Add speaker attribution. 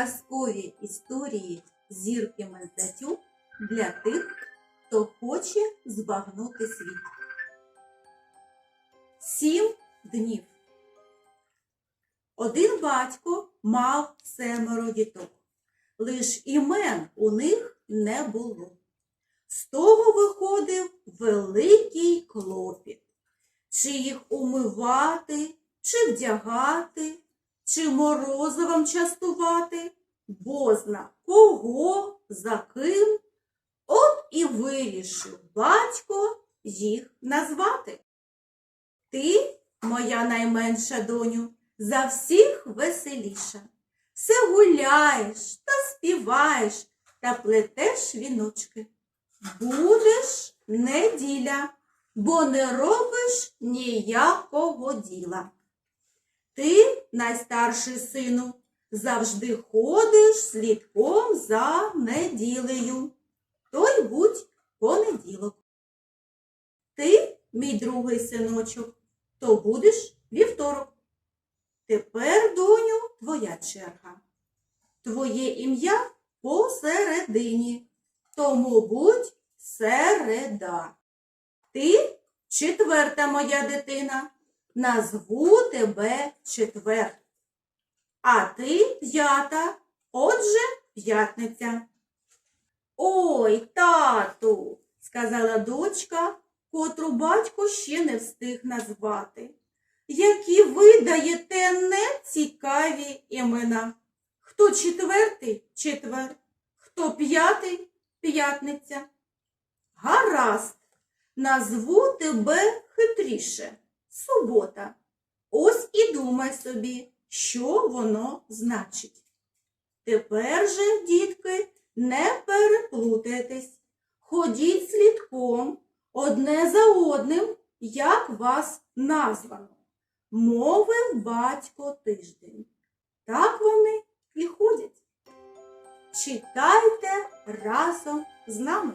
Speaker 1: казкові історії зірки Мендзатюк для тих, хто хоче збагнути світ. Сім днів. Один батько мав семеро діток, лиш імен у них не було. З того виходив великий клопіт. Чи їх умивати, чи вдягати, чи морозивом частувати, бозна кого, за ким. От і вирішив батько їх назвати. Ти, моя найменша доню, за всіх веселіша. Все гуляєш та співаєш та плетеш віночки. Будеш неділя, бо не робиш ніякого діла. Ти, найстарший сину, завжди ходиш слідком за неділею. Той будь понеділок. Ти, мій другий синочок, то будеш вівторок. Тепер, доню, твоя черга. Твоє ім'я посередині, тому будь середа. Ти четверта моя дитина, назву тебе четвер. А ти п'ята, отже, п'ятниця. Ой, тату, сказала дочка, котру батько ще не встиг назвати. Які ви даєте нецікаві імена. Хто четвертий четвер, хто п'ятий п'ятниця. Гаразд, назву тебе хитріше субота. Ось і думай собі, що воно значить. Тепер же, дітки, не переплутайтесь. Ходіть слідком одне за одним, як вас названо. Мовив батько тиждень. Так вони і ходять. Читайте разом з нами.